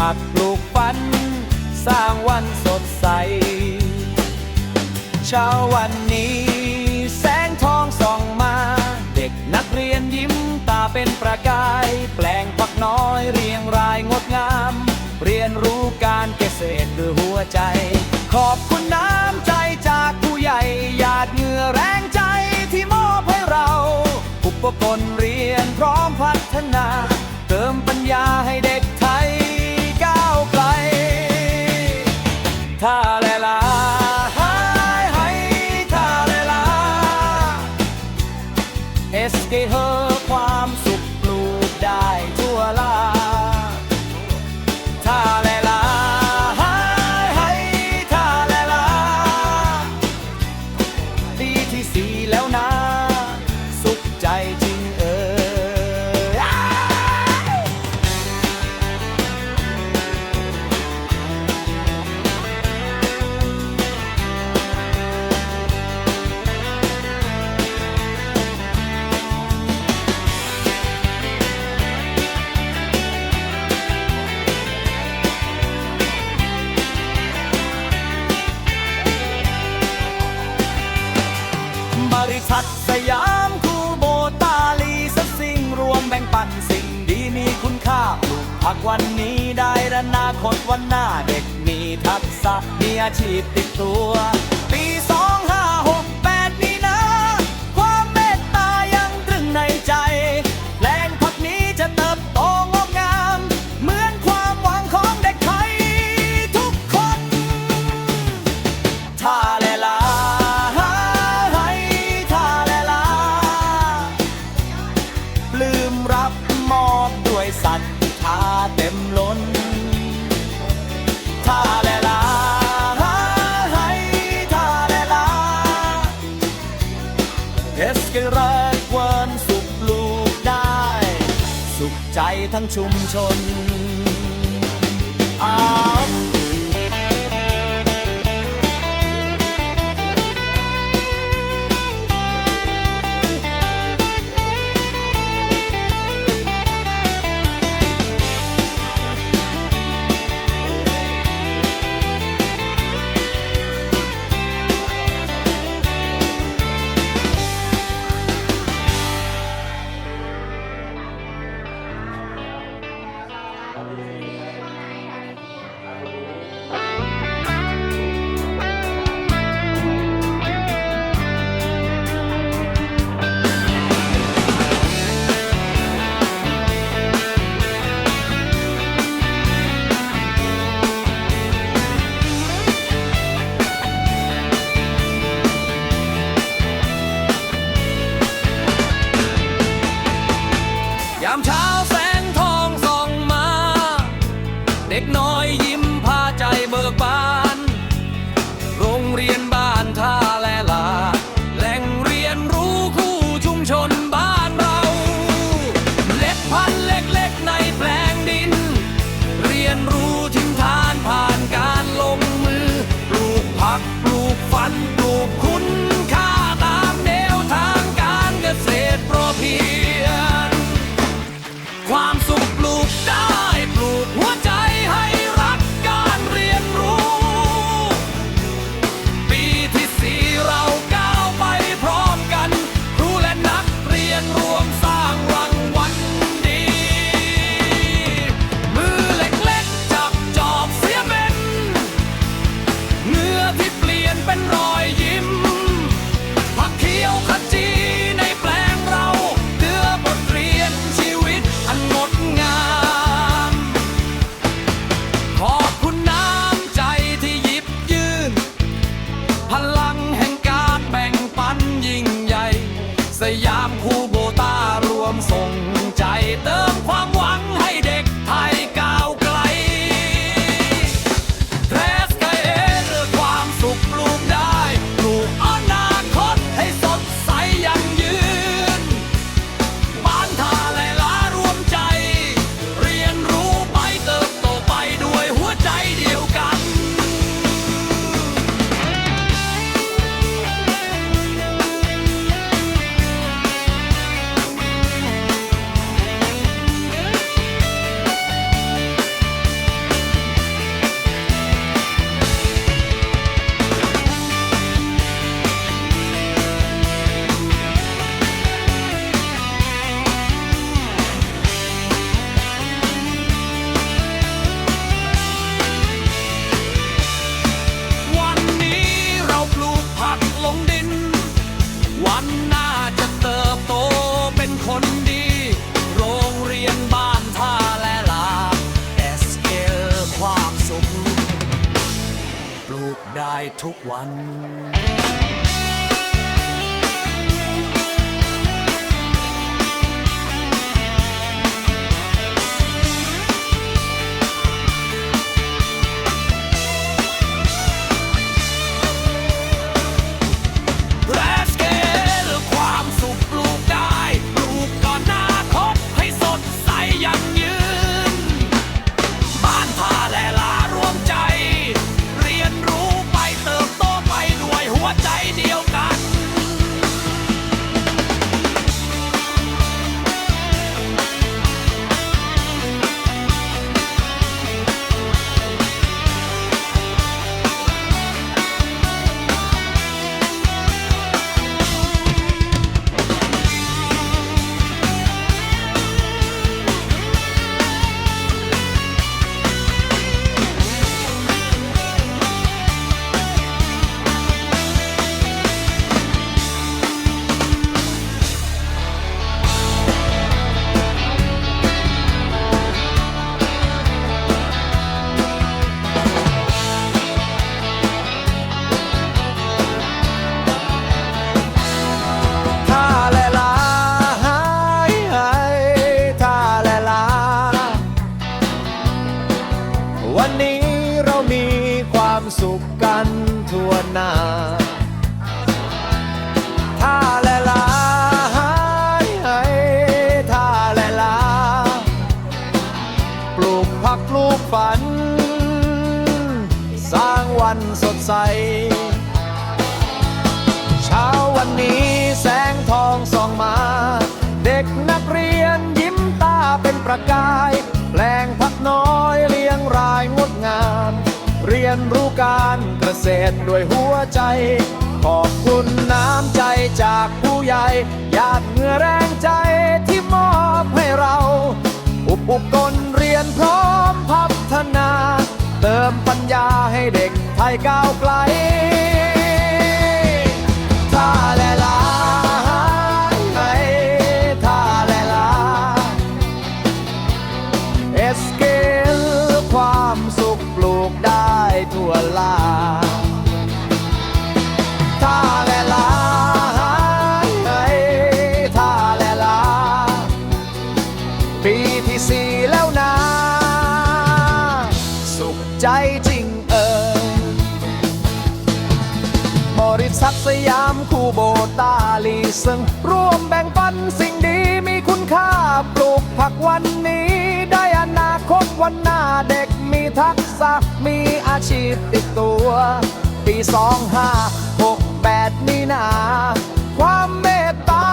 ปักปลูกฝัน สร้างวันสดใส เช้าวันนี้แสงทองส่องมา เด็กนักเรียนยิ้มตาเป็นประกาย แปลงผักน้อยเรียงรายงดงาม เรียนรู้การเกษตรด้วยหัวใจ ขอบคุณน้ำใจจากผู้ใหญ่หยาดเหงื่อแรงใจที่มอบให้เราอุปกรณ์เรียนพร้อมพัฒนา เติมปัญญาให้เด็ก ยามคูโบตาลีสัสิ่งรวมแบ่งปันสิ่งดีมีคุณค่าปลูกผักวันนี้ได้ระนาคตวันหน้าเด็กมีทักษะมีอาชีพติดตัว ปีสองห้าหก ทั้งชุมชนอา ทุกวัน วันนี้เรามีความสุขกันทั่วหน้าท่าแลลาหายหายท่าแลลา ปลูกผักปลูกฝัน สร้างวันสดใส เช้าวันนี้แสงทองส่องมา เด็กนักเรียนยิ้มตาเป็นประกาย เศษด้วยหัวใจ ขอบคุณน้ำใจจากผู้ใหญ่หยาดเหงื่อแรงใจที่มอบให้เรา อุปกรณ์เรียนพร้อมพัฒนา เติมปัญญาให้เด็กไทยก้าวไกล ใจจริงเออบริษัทสยามคู่โบตาลีซึ่งร่วมแบ่งปันสิ่งดีมีคุณค่าปลูกผักวันนี้ ได้อนาคตวันหน้าเด็กมีทักษะมีอาชีพติดตัว ปีสองห้าหกแปดนี่นา ความเมตตา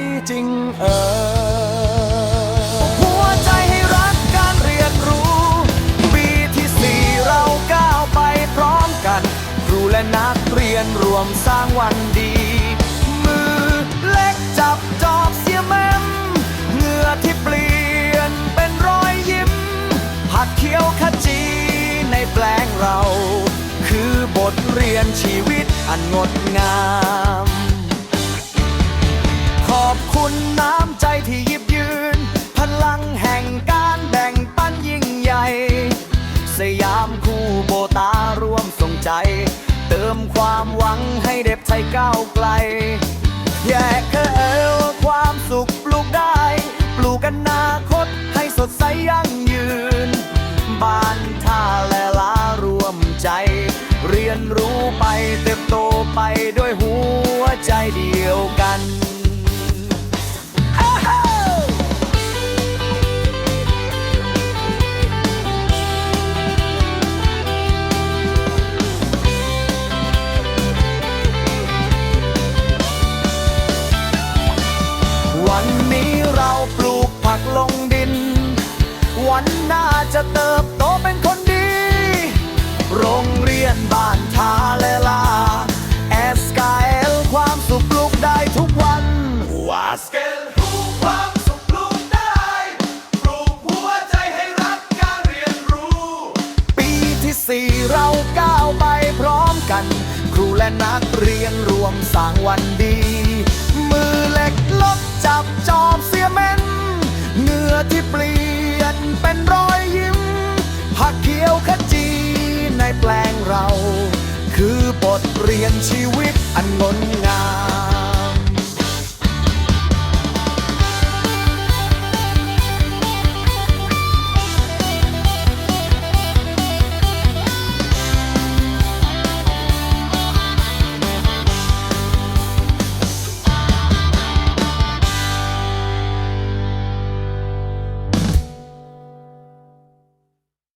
จจริงเออหัวใจให้รักการเรียนรู้ ปีที่สี่เราก้าวไปพร้อมกัน ครูและนักเรียนรวมสร้างวันดี มือเล็กจับจอบเสียแม่มเหงื่อที่เปลี่ยนเป็นรอยยิ้ม ผักเขียวขจีในแปลงเรา คือบทเรียนชีวิตอันงดงาม คุณน้ำใจที่หยิบยืน พลังแห่งการแบ่งปันยิ่งใหญ่ สยามคู่โบตารวมส่งใจ เติมความหวังให้เด็กไทยก้าวไกล แยกเคว และนักเรียนรวมสร้างวันดี มือเล็กลบจับจอบเสียเม็นเงื่อที่เปลี่ยนเป็นรอยยิ้มผักเขียวขจีในแปลงเรา คือบทเรียนชีวิตอันงดงาม